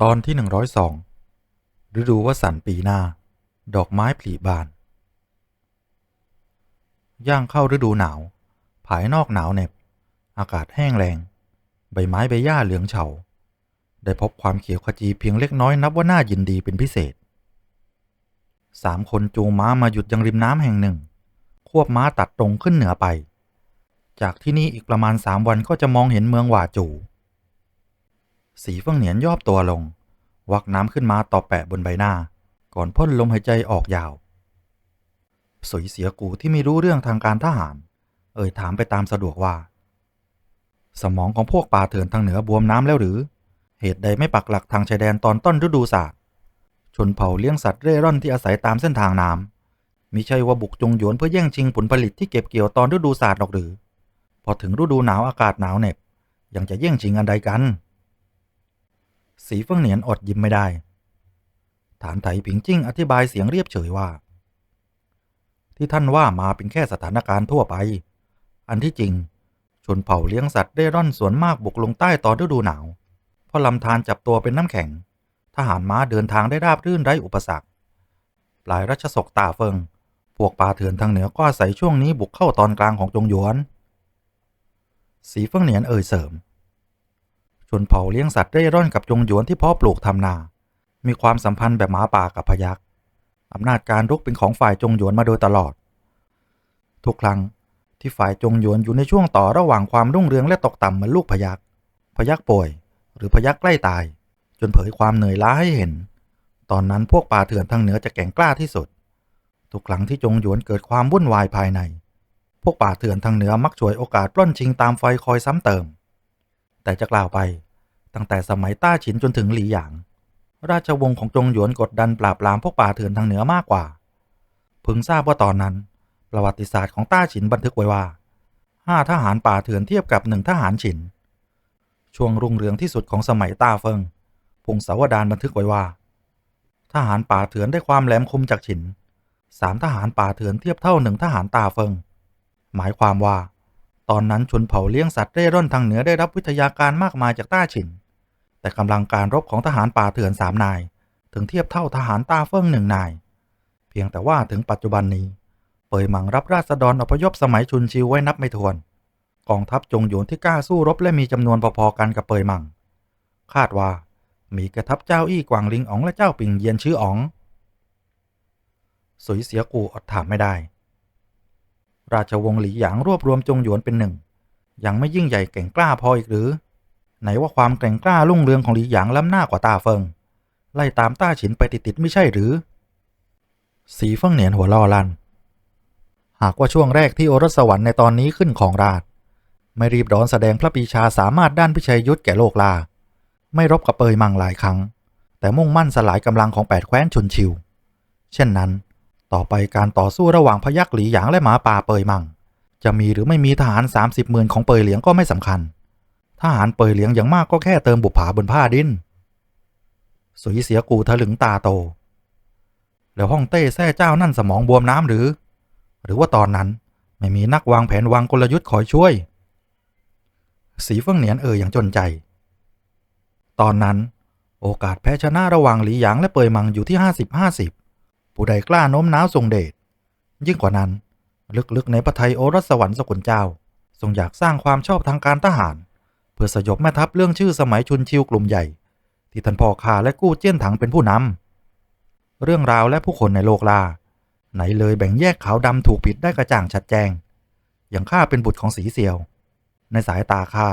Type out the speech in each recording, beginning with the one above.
ตอนที่หนึ่งร้อยสองฤดูวสันต์ปีหน้า ดอกไม้ผลิบาน ย่างเข้าฤดูหนาว ภายนอกหนาวเหน็บ อากาศแห้งแรง ใบไม้ใบหญ้าเหลืองเฉา ได้พบความเขียวขจีเพียงเล็กน้อยนับว่าน่ายินดีเป็นพิเศษ สามคนจูงม้ามาหยุดยังริมน้ำแห่งหนึ่ง ควบม้าตัดตรงขึ้นเหนือไป จากที่นี่อีกประมาณสามวันก็จะมองเห็นเมืองหว่าจู สีเฟืองเหนียนย่อตัวลง วักน้ำขึ้นมาต่อแปะบนใบหน้า ก่อนพ่นลมหายใจออกยาวสวยเสียกูที่ไม่รู้เรื่องทางการทหาร เอ่ยถามไปตามสะดวกว่า สมองของพวกป่าเถื่อนทางเหนือบวมน้ำแล้วหรือ เหตุใดไม่ปักหลักทางชายแดนตอนต้นฤดูศาสตร์ ชนเผ่าเลี้ยงสัตว์เร่ร่อนที่อาศัยตามเส้นทางน้ำมิใช่ว่าบุกจงหยวนเพื่อแย่งชิงผลผลิตที่เก็บเกี่ยวตอนฤดูศาสตร์หรอกหรือ พอถึงฤดูหนาวอากาศหนาวเหน็บยังจะแย่งชิงอันใดกัน สีเฟิงเหนียนอดยิ้มไม่ได้ ฐานไถผิงจิ้งอธิบายเสียงเรียบเฉยว่า ที่ท่านว่ามาเป็นแค่สถานการณ์ทั่วไป อันที่จริง ชนเผ่าเลี้ยงสัตว์ได้ร่อนสวนมากบุกลงใต้ตอนฤดูหนาว เพราะลำธารจับตัวเป็นน้ำแข็ง ทหารม้าเดินทางได้ราบรื่นไร้อุปสรรค ปลายรัชสกตาเฟิง พวกป่าเถื่อนทางเหนือก็อาศัยช่วงนี้บุกเข้าตอนกลางของจงหยวน สีเฟิงเหนียนเอ่ยเสริม ชนเผ่าเลี้ยงสัตว์เร่ร่อนกับจงหยวนที่พาะปลูกทำนา มีความสัมพันธ์แบบหมาป่ากับพยักอำนาจการรุกเป็นของฝ่ายจงหยวนมาโดยตลอด ทุกครั้งที่ฝ่ายจงหยวนอยู่ในช่วงต่อระหว่างความรุ่งเรืองและตกต่ำเหมือนลูกพยักพยักป่วย หรือพยักใกล้ตาย จนเผยความเหนื่อยล้าให้เห็น ตอนนั้นพวกป่าเถื่อนทางเหนือจะแก่งกล้าที่สุด ทุกครั้งที่จงหยวนเกิดความวุ่นวายภายใน พวกป่าเถื่อนทางเหนือมักฉวยโอกาสปล้นชิงตามไฟคอยซ้ำเติม แต่จะกล่าวไป ตั้งแต่สมัยต้าฉินจนถึงหลีหยาง ราชวงศ์ของจงหยวนกดดันปราบปรามพวกป่าเถื่อนทางเหนือมากกว่า พึงทราบว่าตอนนั้น ประวัติศาสตร์ของต้าฉินบันทึกไว้ว่าห้าทหารป่าเถื่อนเทียบกับหนึ่งทหารฉิน ช่วงรุ่งเรืองที่สุดของสมัยต้าเฟิงพงศาวดารบันทึกไว้ว่า ทหารป่าเถื่อนได้ความแหลมคมจากฉินสามทหารป่าเถื่อนเทียบเท่าหนึ่งทหารตาเฟิง หมายความว่า ตอนนั้นชนเผ่าเลี้ยงสัตว์เร่ร่อนทางเหนือได้รับวิทยาการมากมายจากต้าฉิน แต่กำลังการรบของทหารป่าเถื่อนสามนาย ถึงเทียบเท่าทหารตาเฟิงหนึ่งนาย เพียงแต่ว่าถึงปัจจุบันนี้ เปยหมังรับราษฎรอพยพสมัยชุนชิวไว้นับไม่ถ้วน กองทัพจงหยวนที่กล้าสู้รบและมีจำนวนพอๆกันกับเปยหมัง คาดว่ามีกระทัพเจ้าอี้กวางลิงอ๋องและเจ้าปิงเยียนชื่ออ๋อง สุยเสียกูอดถามไม่ได้ ราชวงศ์หลีหยางรวบรวมจงหยวนเป็นหนึ่ง ยังไม่ยิ่งใหญ่เก่งกล้าพออีกหรือ ไหนว่าความแก่งกล้ารุ่งเรืองของหลีหยางล้ำหน้ากว่าตาเฟิง ไล่ตามต้าฉินไปติดๆไม่ใช่หรือ สีเฟิงเหนียนหัวล่อลัน หากว่าช่วงแรกที่โอรสสวรรค์ในตอนนี้ขึ้นของราช ไม่รีบร้อนแสดงพระปีชาสามารถด้านพิชัยยุทธแก่โลกลา ไม่รบกับเปยมังหลายครั้ง แต่มุ่งมั่นสลายกำลังของแปดแคว้นชนชิว เช่นนั้น ต่อไปการต่อสู้ระหว่างพยักหลีหยางและหมาป่าเปยมัง จะมีหรือไม่มีทหาร 30หมื่นของเปยเหลียงก็ไม่สำคัญ ทหารเปยเหลียงอย่างมากก็แค่เติมบุปผาบนผ้าดินสุยเสียกูทะลึงตาโต แล้วห้องเต้แท้เจ้านั่นสมองบวมน้ำหรือ หรือว่าตอนนั้นไม่มีนักวางแผนวางกลยุทธ์คอยช่วย สีเฟิงเหนียนเอ่ยอย่างจนใจ ตอนนั้นโอกาสแพ้ชนะระหว่างหลีหยางและเปยมังอยู่ที่ 50-50 ผู้ใดกล้าโน้มน้าวทรงเดชยิ่งกว่านั้น ลึกๆในพระไทยโอรสสวรรค์สกุลเจ้า ทรงอยากสร้างความชอบทางการทหาร เพื่อสยบแม่ทัพเรื่องชื่อสมัยชุนชิวกลุ่มใหญ่ ที่ท่านพ่อข้าและกู้เจี้ยนถังเป็นผู้นำเรื่องราวและผู้คนในโลกลาไหนเลยแบ่งแยกขาวดำถูกผิดได้กระจ่างชัดแจ้งอย่างข้าเป็นบุตรของสีเซียว ในสายตาข้า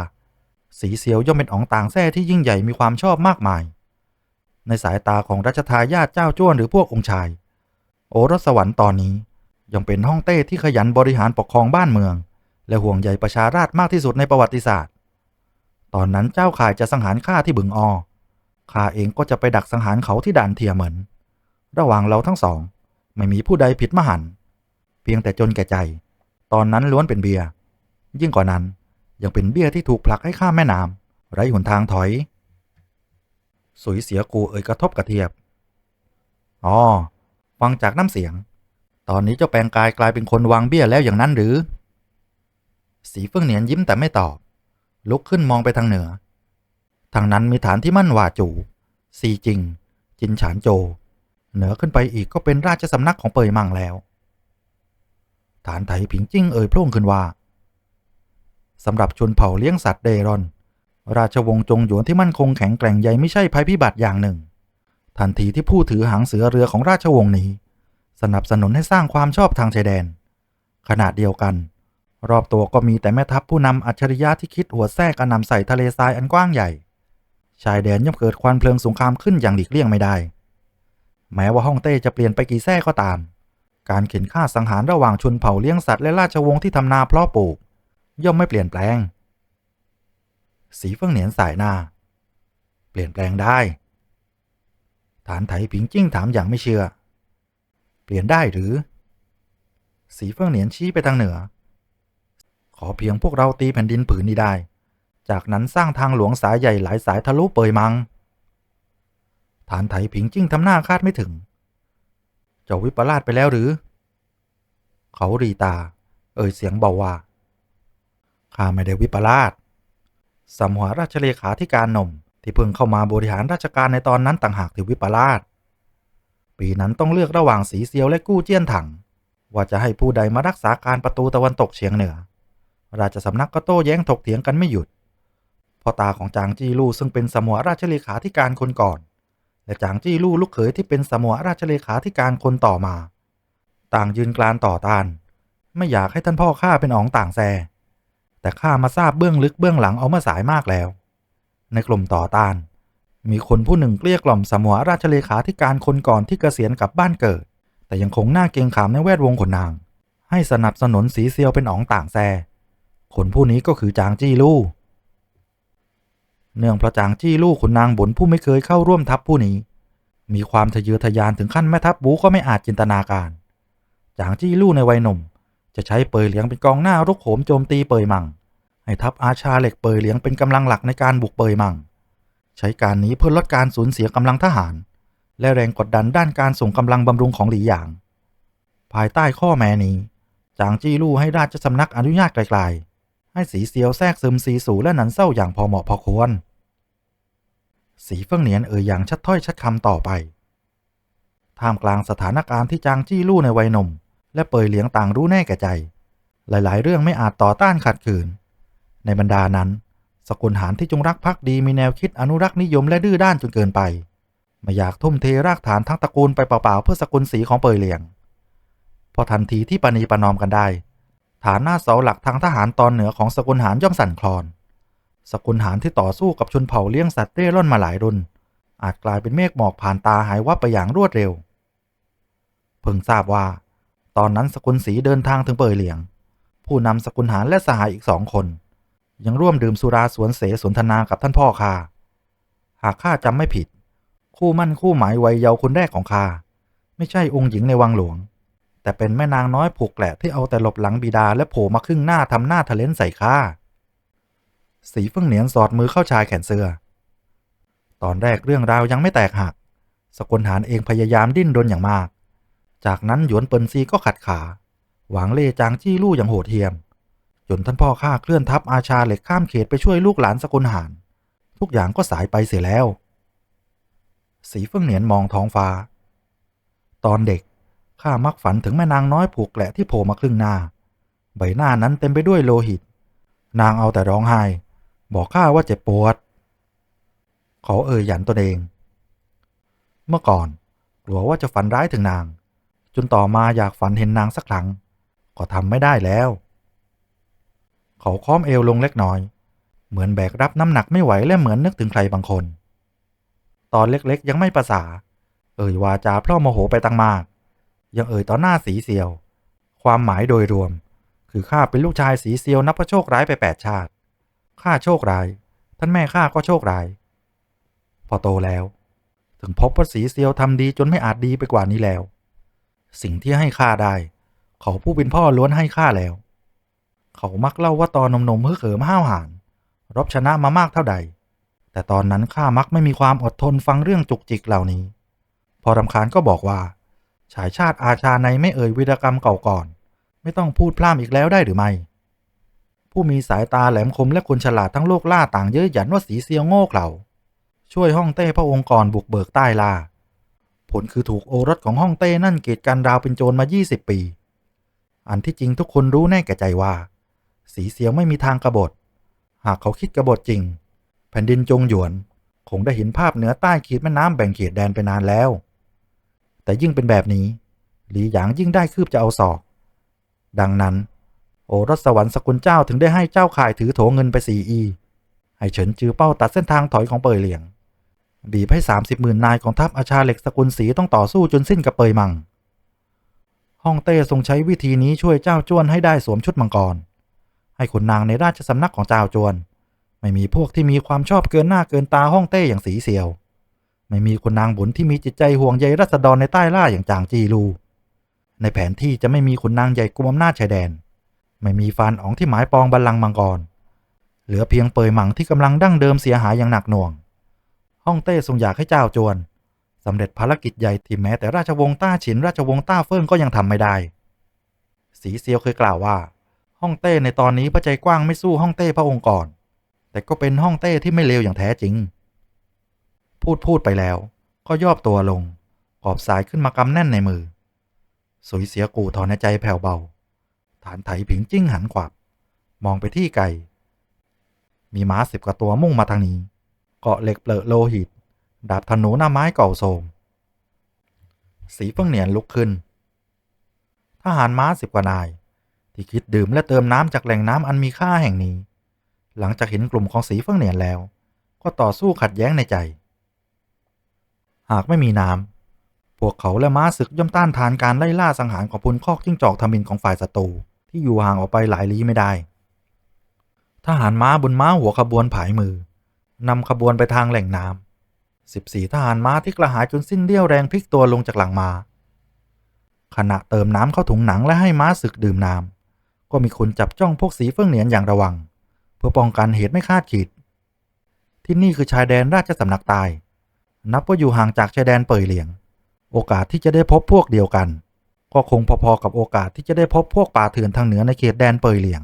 สีเซียวย่อมเป็นอ๋องต่างแท้ที่ยิ่งใหญ่มีความชอบมากมาย ในสายตาของรัชทายาทเจ้าจ้วนหรือพวกองค์ชาย โอรสสวรรค์ตอนนี้ ยังเป็นห้องเต้ที่ขยันบริหารปกครองบ้านเมือง และห่วงใยประชาราษฎร์มากที่สุดในประวัติศาสตร์ ตอนนั้นเจ้าข่ายจะสังหารข้าที่บึงออข้าเองก็จะไปดักสังหารเขาที่ด่านเทียเหมินระหว่างเราทั้งสอง ไม่มีผู้ใดผิดมหัน เพียงแต่จนแก่ใจ ตอนนั้นล้วนเป็นเบียร์ยิ่งกว่านั้นยังเป็นเบี้ยที่ถูกผลักให้ข้ามแม่น้ำไร้หนทางถอย สุยเสียกูเอ่ยกระทบกระเทียบ อ๋อ ฟังจากน้ำเสียง ตอนนี้เจ้าแปลงกายกลายเป็นคนวางเบี้ยแล้วอย่างนั้นหรือ สีเฟื่องเหนียนยิ้มแต่ไม่ตอบ ลุกขึ้นมองไปทางเหนือ ทางนั้นมีฐานที่มั่นว่าจูซีจิง จินฉานโจ เหนือขึ้นไปอีกก็เป็นราชสำนักของเปยมังแล้ว ฐานไถผิงจิ้งเอ่ยพร่งขึ้นว่าสำหรับชนเผ่าเลี้ยงสัตว์เดรอน ราชวงศ์จงหยวนที่มั่นคงแข็งแกร่งใหญ่ไม่ใช่ภัยพิบัติอย่างหนึ่ง ทันทีที่ผู้ถือหางเสือเรือของราชวงศ์นี้ สนับสนุนให้สร้างความชอบทางชายแดน ขณะเดียวกัน รอบตัวก็มีแต่แม่ทัพผู้นำอัจฉริยะที่คิดหัวแทรกกระนำใส่ทะเลทรายอันกว้างใหญ่ ชายแดนย่อมเกิดควันเพลิงสงครามขึ้นอย่างหลีกเลี่ยงไม่ได้ แม้ว่าฮ่องเต้จะเปลี่ยนไปกี่แท้ก็ตาม การเข็นฆ่าสังหารระหว่างชนเผ่าเลี้ยงสัตว์และราชวงศ์ที่ทำนาเพาะปลูก ย่อมไม่เปลี่ยนแปลง สีเฟิงเหนียนสายหน้า เปลี่ยนแปลงได้ ฐานไถผิงจิ้งถามอย่างไม่เชื่อ เปลี่ยนได้หรือ สีเฟิงเหนียนชี้ไปทางเหนือ ขอเพียงพวกเราตีแผ่นดินผืนนี้ได้ จากนั้นสร้างทางหลวงสายใหญ่หลายสายทะลุเปยมัง ฐานไถผิงจิ้งทำหน้าคาดไม่ถึง เจ้าวิปลาสไปแล้วหรือ เขารีตา เอ่ยเสียงเบาว่าข้าไม่ได้วิปลาสสมหัวราชเลขาธิการนม ที่เพิ่งเข้ามาบริหารราชการในตอนนั้นต่างหากที่วิปลาสปีนั้นต้องเลือกระหว่างสีเซียวและกู้เจี้ยนถัง ว่าจะให้ผู้ใดมารักษาการประตูตะวันตกเฉียงเหนือ ราชสำนักก็โต้แย้งถกเถียงกันไม่หยุดพ่อตาของจางจี้ลู่ซึ่งเป็นสมัวราชเลขาธิการคนก่อน และจางจี้ลู่ลูกเขยที่เป็นสมัวราชเลขาธิการคนต่อมา ต่างยืนกรานต่อต้าน ไม่อยากให้ท่านพ่อข้าเป็นอ๋องต่างแซแต่ข้ามาทราบเบื้องลึกเบื้องหลังเอามื่อสายมากแล้ว ในกลุ่มต่อต้าน มีคนผู้หนึ่งเกลี้ยกล่อมสมัวราชเลขาธิการคนก่อนที่เกษียณกลับบ้านเกิด แต่ยังคงหน้าเกรงขามในแวดวงขนนาง ให้สนับสนุนสีเซียวเป็นอ๋องต่างแซคนผู้นี้ก็คือจางจี้ลู่เนื่องพราะจางจี้ลู่ขุนนางบนผู้ไม่เคยเข้าร่วมทัพผู้นี้ มีความทะเยอทะยานถึงขั้นแม่ทัพบูก็ไม่อาจจินตนาการ จางจี้ลู่ในวัยหนุ่ม จะใช้เปยเหลียงเป็นกองหน้ารุกโหมโจมตีเปยมัง ให้ทัพอาชาเหล็กเปยเหลียงเป็นกำลังหลักในการบุกเปยมัง ใช้การนี้เพื่อลดการสูญเสียกำลังทหาร และแรงกดดันด้านการส่งกำลังบำรุงของหลีหยาง ภายใต้ข้อแม้นี้ จางจี้ลู่ให้ราชสำนักอนุญาตไกลๆ ให้สีเซียวแทรกซึมสีสูและหนันเศร้าอย่างพอเหมาะพอควร สีเฟิงเหนียนเอ่ยอย่างชัดถ้อยชัดคำต่อไป ท่ามกลางสถานการณ์ที่จางจี้ลู่ในวัยหนุ่มและเปยเหลียงต่างรู้แน่แก่ใจ หลาย ๆ เรื่องไม่อาจต่อต้านขัดขืน ในบรรดานั้น สกุลหารที่จงรักภักดีมีแนวคิดอนุรักษ์นิยมและดื้อด้านจนเกินไป ไม่อยากทุ่มเทรากฐานทั้งตระกูลไปเปล่าๆเพื่อสกุลสีของเปยเหลียง พอทันทีที่ปณีประนอมกันได้ ฐานหน้าเสาหลักทางทหารตอนเหนือของสกุลหารย่อมสั่นคลอน สกุลหารที่ต่อสู้กับชนเผ่าเลี้ยงสัตว์เร่ร่อนมาหลายรุ่น อาจกลายเป็นเมฆหมอกผ่านตาหายวับไปอย่างรวดเร็ว เพิ่งทราบว่า ตอนนั้นสกุลสีเดินทางถึงเปยเหลียง ผู้นำสกุลหารและสหายอีกสองคน ยังร่วมดื่มสุราสวนเสสนทนากับท่านพ่อข้าหากข้าจำไม่ผิด คู่มั่นคู่หมายวัยเยาว์คนแรกของข้าไม่ใช่องค์หญิงในวังหลวง แต่เป็นแม่นางน้อยผูกแกละที่เอาแต่หลบหลังบิดาและโผล่มาครึ่งหน้าทำหน้าทะเลนใส่ข้าสีเฟื่องเหนียนสอดมือเข้าชายแขนเสื้อ ตอนแรกเรื่องราวยังไม่แตกหัก สกุลหารเองพยายามดิ้นรนอย่างมาก จากนั้นหยวนเปินซีก็ขัดขา หวังเล่จางจี้ลู่อย่างโหดเหี้ยม จนท่านพ่อข้าเคลื่อนทัพอาชาเหล็กข้ามเขตไปช่วยลูกหลานสกุลหารทุกอย่างก็สายไปเสียแล้ว สีเฟื่องเหนียนมองท้องฟ้า ตอนเด็กข้ามักฝันถึงแม่นางน้อยผูกแกละที่โผล่มาครึ่งหน้า ใบหน้านั้นเต็มไปด้วยโลหิต นางเอาแต่ร้องไห้ บอกข้าว่าเจ็บปวด เขาเอ่ยหยันตนเอง เมื่อก่อนกลัวว่าจะฝันร้ายถึงนาง จนต่อมาอยากฝันเห็นนางสักครั้ง ก็ทำไม่ได้แล้ว เขาค้อมเอวลงเล็กน้อย เหมือนแบกรับน้ำหนักไม่ไหวและเหมือนนึกถึงใครบางคน ตอนเล็กๆยังไม่ประสา เอ่ยวาจาเพราะโมโหไปตั้งมาก ยังเอ่ยต่อหน้าสีเซียว ความหมายโดยรวม คือข้าเป็นลูกชายสีเซียวนับว่าโชคร้ายไปแปดชาติข้าโชคร้าย ท่านแม่ข้าก็โชคร้าย พอโตแล้ว ถึงพบว่าสีเซียวทำดีจนไม่อาจดีไปกว่านี้แล้ว สิ่งที่ให้ข้าได้ เขาผู้เป็นพ่อล้วนให้ข้าแล้ว เขามักเล่าว่าตอนนมๆเพื่อเขิมห้าวหาญรบชนะมามากเท่าใด แต่ตอนนั้นข้ามักไม่มีความอดทนฟังเรื่องจุกจิกเหล่านี้ พอรำคาญก็บอกว่าชายชาติอาชาในไม่เอ่ยวีรกรรมเก่าก่อน ไม่ต้องพูดพร่ำอีกแล้วได้หรือไม่ ผู้มีสายตาแหลมคมและคนฉลาดทั้งโลกล่าต่างเย้ยหยันว่าสีเซียวโง่เขลาช่วยฮ่องเต้พระองค์ก่อนบุกเบิกใต้ลา ผลคือถูกโอรสของฮ่องเต้นั่นเกีดกันดาวเป็นโจรมา 20 ปี อันที่จริงทุกคนรู้แน่แก่ใจว่า สีเสียวไม่มีทางกบฏ หากเขาคิดกบฏจริง แผ่นดินจงหยวน คงได้เห็นภาพเหนือใต้ขีดแม่น้ำแบ่งเขตแดนไปนานแล้ว แต่ยิ่งเป็นแบบนี้ หลีหยางยิ่งได้คืบจะเอาศอก ดังนั้น โอรสสวรรค์สกุลเจ้าถึงได้ให้เจ้าข่ายถือโถเงินไปสี่อี ให้เฉินจือเป้าตัดเส้นทางถอยของเปยเหลียง บีบให้สามสิบหมื่นนายของทัพอาชาเหล็กสกุลสีต้องต่อสู้จนสิ้นกับเปยมังฮ่องเต้ทรงใช้วิธีนี้ช่วยเจ้าจ้วนให้ได้สวมชุดมังกร ให้ขุนนางในราชสำนักของเจ้าจวน ไม่มีพวกที่มีความชอบเกินหน้าเกินตาฮ่องเต้อย่างสีเสียว ไม่มีขุนนางบุญที่มีจิตใจห่วงใยรัษฎรในใต้ล่าอย่างจางจีลูในแผนที่จะไม่มีขุนนางใหญ่กุมอำนาจชายแดน ไม่มีฟานอ๋องที่หมายปองบัลลังก์มังกร เหลือเพียงเปยหมังที่กำลังดั้งเดิมเสียหายอย่างหนักหน่วงฮ่องเต้ทรงอยากให้เจ้าจวนสำเร็จภารกิจใหญ่ที่แม้แต่ราชวงศ์ต้าฉินราชวงศ์ต้าเฟิ่งก็ยังทำไม่ได้ สีเซียวเคยกล่าวว่า ฮ่องเต้ในตอนนี้พระใจกว้างไม่สู้ฮ่องเต้พระองค์ก่อน แต่ก็เป็นฮ่องเต้ที่ไม่เลวอย่างแท้จริง พูดพูดไปแล้ว ก็ย่อตัวลงกอบสายขึ้นมากำแน่นในมือ สุยเสียกูถอนในใจแผ่วเบา ฐานไถผิงจิ้งหันขวับ มองไปที่ไก่ มีม้าสิบกว่าตัวมุ่งมาทางนี้ เกาะเหล็กเปลอะโลหิต ดาบธนูหน้าไม้เก่าโทมสีเฟิ่งเหนียนลุกขึ้น ทหารม้าสิบกว่านาย ที่คิดดื่มและเติมน้ำจากแหล่งน้ำอันมีค่าแห่งนี้ หลังจากเห็นกลุ่มของสีเฟิ่งเหนียนแล้ว ก็ต่อสู้ขัดแย้งในใจ หากไม่มีน้ำพวกเขาและม้าศึกย่อมต้านทานการไล่ล่าสังหารของพุนคอกจิ้งจอกทมินของฝ่ายศัตรูที่อยู่ห่างออกไปหลายลี้ไม่ได้ ทหารม้าบนม้าหัวขบวนผายมือนำขบวนไปทางแหล่งน้ำสิบสี่ทหารม้าที่กระหายจนสิ้นเดี่ยวแรงพลิกตัวลงจากหลังมา้าขณะเติมน้ำเข้าถุงหนังและให้ม้าศึกดื่มน้ำ ก็มีคนจับจ้องพวกสีเฟื่องเหนียนอย่างระวัง เพื่อป้องกันเหตุไม่คาดคิด ที่นี่คือชายแดนราชสำนักใตายนับว่าอยู่ห่างจากชายแดนเป่ยเหลียง โอกาสที่จะได้พบพวกเดียวกัน ก็คงพอๆกับโอกาสที่จะได้พบพวกป่าเถื่อนทางเหนือในเขตแดนเป่ยเหลียง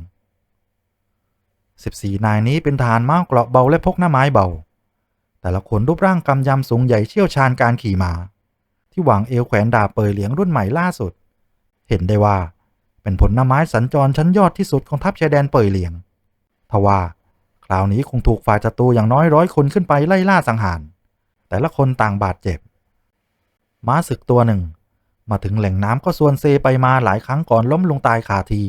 14 นายนี้เป็นทหารม้าเกราะเบาและพกหน้าไม้เบา แต่ละคนรูปร่างกำยำสูงใหญ่เชี่ยวชาญการขี่ม้าที่หวางเอวแขวนดาบเป่ยเหลียงรุ่นใหม่ล่าสุด เห็นได้ว่า เป็นผลหน้าไม้สัญจรชั้นยอดที่สุดของทัพชายแดนเป่ยเหลียงทว่าคราวนี้คงถูกฝ่ายศัตรูอย่างน้อยร้อยคนขึ้นไปไล่ล่าสังหาร แต่ละคนต่างบาดเจ็บ ม้าศึกตัวหนึ่ง มาถึงแหล่งน้ำก็ส่วนเซไปมาหลายครั้งก่อนล้มลงตายคาที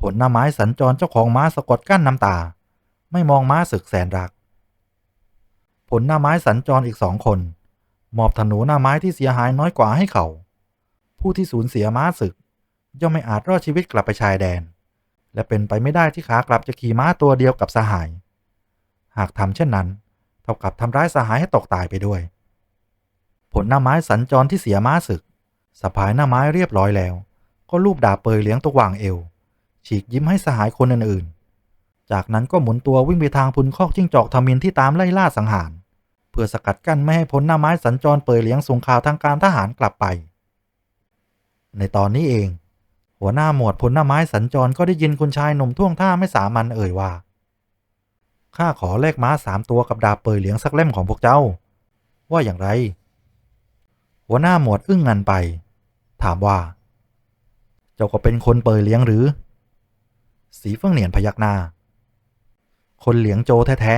ผลหน้าไม้สัญจรเจ้าของม้าสะกดกั้นน้ำตา ไม่มองม้าศึกแสนรัก ผลหน้าไม้สัญจรอีกสองคน มอบธนูหน้าไม้ที่เสียหายน้อยกว่าให้เขา ผู้ที่สูญเสียม้าศึก ย่อมไม่อาจรอดชีวิตกลับไปชายแดน และเป็นไปไม่ได้ที่ขากลับจะขี่ม้าตัวเดียวกับสหาย หากทำเช่นนั้น เท่ากับทำร้ายสหายให้ตกตายไปด้วย ผลหน้าไม้สัญจรที่เสียม้าศึกสะพายหน้าไม้เรียบร้อยแล้ว ก็ลูบดาบเปยเลี้ยงตัววางเอว ฉีกยิ้มให้สหายคนอื่นๆ จากนั้นก็หมุนตัววิ่งไปทางพุนคอกจิ้งจอกทมินที่ตามไล่ล่าสังหาร เพื่อสกัดกั้นไม่ให้ผลหน้าไม้สัญจรเปยเลี้ยงส่งข่าวทางการทหารกลับไป ในตอนนี้เอง หัวหน้าหมวดพลหน้าไม้สัญจรก็ได้ยินคุณชายหนุ่มท่วงท่าไม่สามัญเอ่ยว่าข้าขอแลกม้าสามตัวกับดาบเปยเหลียงสักเล่มของพวกเจ้า ว่าอย่างไร หัวหน้าหมวดอึ้งงันไป ถามว่า เจ้าก็เป็นคนเปยเลี้ยงหรือ สีเฟื่องเหนียนพยักหน้า คนเหลียงโจแท้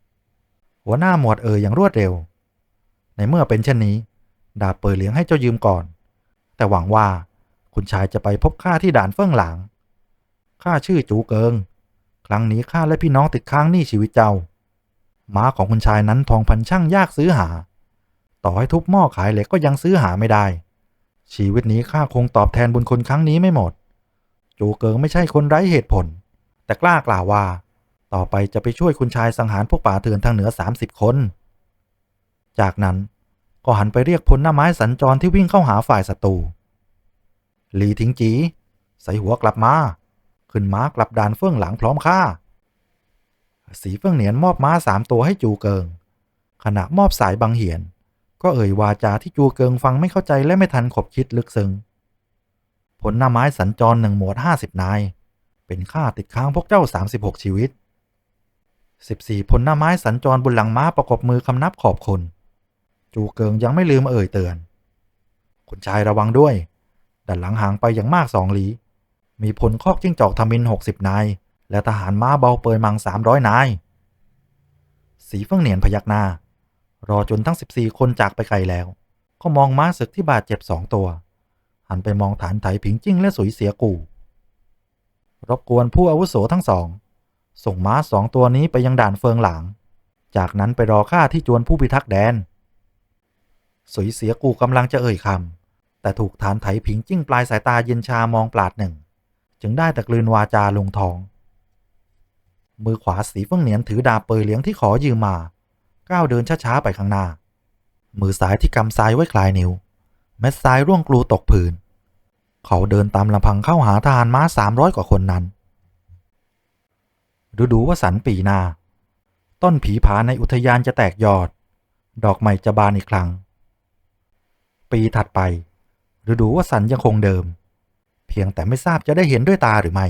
ๆหัวหน้าหมวดเอ่ยอย่างรวดเร็ว ในเมื่อเป็นเช่นนี้ ดาบเปยเลี้ยงให้เจ้ายืมก่อน แต่หวังว่า คุณชายจะไปพบข้าที่ด่านเฟื่องหลางข้าชื่อจูเกิง ครั้งนี้ข้าและพี่น้องติดค้างหนี้ชีวิตเจ้า ม้าของคุณชายนั้นทองพันช่างยากซื้อหา ต่อให้ทุบหม้อขายเหล็กก็ยังซื้อหาไม่ได้ ชีวิตนี้ข้าคงตอบแทนบุญคุณครั้งนี้ไม่หมด จูเกิงไม่ใช่คนไร้เหตุผล แต่กล้ากล่าวว่า ต่อไปจะไปช่วยคุณชายสังหารพวกป่าเถื่อนทางเหนือ 30 คน จากนั้นก็หันไปเรียกพลหน้าไม้สัญจรที่วิ่งเข้าหาฝ่ายศัตรู หลีทิ้งจี ใส่หัวกลับมา ขึ้นม้ากลับด่านเฟื่องหลังพร้อมข้าสีเฟื่องเหนียนมอบม้าสามตัวให้จูเกิง ขณะมอบสายบังเหียน ก็เอ่ยวาจาที่จูเกิงฟังไม่เข้าใจและไม่ทันขบคิดลึกซึ้งผลหน้าไม้สัญจรหนึ่งหมวดห้าสิบนาย เป็นข้าติดค้างพวกเจ้า36ชีวิต14พลหน้าไม้สัญจรบนหลังม้าประกบมือคำนับขอบคุณ จูเกิงยังไม่ลืมเอ่ยเตือน คุณชายระวังด้วย ด้านหลังห่างไปอย่างมากสองลี มีพลคอกจิ้งจอกทมิน60นาย และทหารม้าเบาเปยมัง300นาย สีเฟิ่งเหนียนพยักหน้า รอจนทั้ง14คนจากไปไกลแล้ว ก็มองม้าศึกที่บาดเจ็บสองตัว หันไปมองฐานไถผิงจิ้งและสุยเสียกูรบกวนผู้อาวุโสทั้งสอง ส่งม้าสองตัวนี้ไปยังด่านเฟิงหลาง จากนั้นไปรอข้าที่จวนผู้พิทักษ์แดน สุยเสียกูกำลังจะเอ่ยคำ แต่ถูกฐานไถผิงจิ้งปลายสายตาเย็นชามองปลาดหนึ่ง จึงได้แต่กลืนวาจาลงทอง มือขวาสีเฟิ่งเหนียนถือดาบเปยเหลียงที่ขอยืมมา ก้าวเดินช้าๆไปข้างหน้า มือซ้ายที่กำซ้ายไว้คลายนิ้ว เม็ดซ้ายร่วงกลูตกพื้นเขาเดินตามลำพังเข้าหาทหารม้าสามร้อยกว่าคนนั้นฤดูว่าสันปีหน้าต้นผีผาในอุทยานจะแตกยอด ดอกใหม่จะบานอีกครั้ง ปีถัดไป ฤดูวสันยังคงเดิม เพียงแต่ไม่ทราบจะได้เห็นด้วยตาหรือไม่